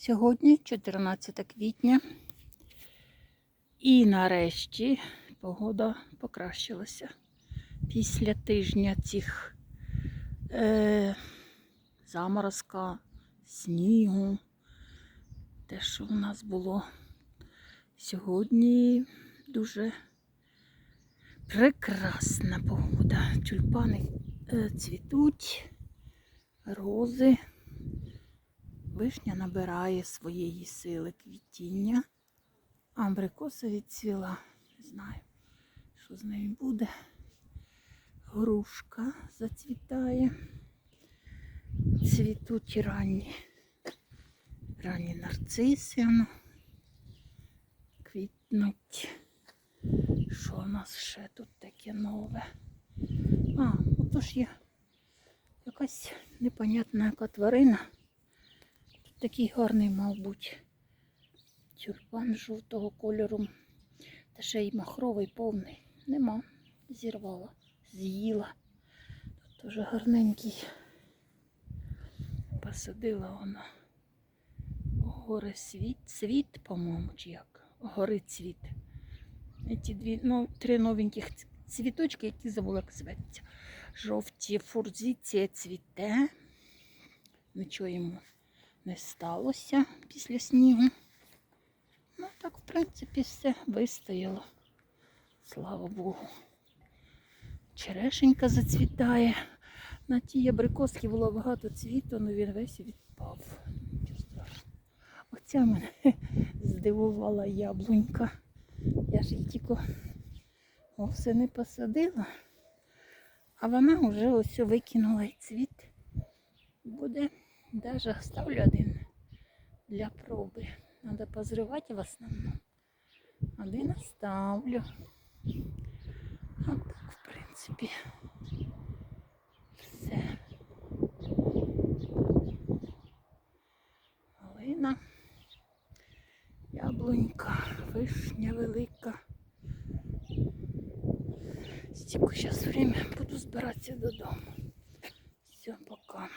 Сьогодні 14 квітня. І нарешті погода покращилася. Після тижня цих е, заморозка, снігу, те, що у нас було сьогодні дуже прекрасна погода. Тюльпани е, цвітуть, рози. Вишня набирає своєї сили квітіння. Амбрикоса відцвіла. Не знаю, що з нею буде. Грушка зацвітає. Цвітуть ранні. Ранні нарциси. воно Квітнуть. Що у нас ще тут таке нове? А, отож є якась непонятна яка тварина. Такий гарний, мав бути. Тюльпан жовтого кольору. Та ще й махровий повний. Нема. Зірвала, з'їла. Тут дуже гарненький. Посадила вона. Гори світ, світ, по-моєму, чи як? Гори цвіт. Ці дві, ну, три новеньких цвіточки, які забула як зветься. Жовті фурзиція цвіте. Нічого йому не сталося після снігу. Ну так, в принципі, все вистояло. Слава Богу. Черешенька зацвітає. На тій абрикоски було багато цвіту, але він весь відпав. Оця мене здивувала яблунька. Я ж її тільки все не посадила, а вона вже ось викинула і цвіт. Буде, навіть ставлю один для проби. Надо позривати в основному. Один оставлю. От так, в принципі. Все. Малина, яблунька, вишня велика. Стільки зараз время буду збиратися додому. Все, пока.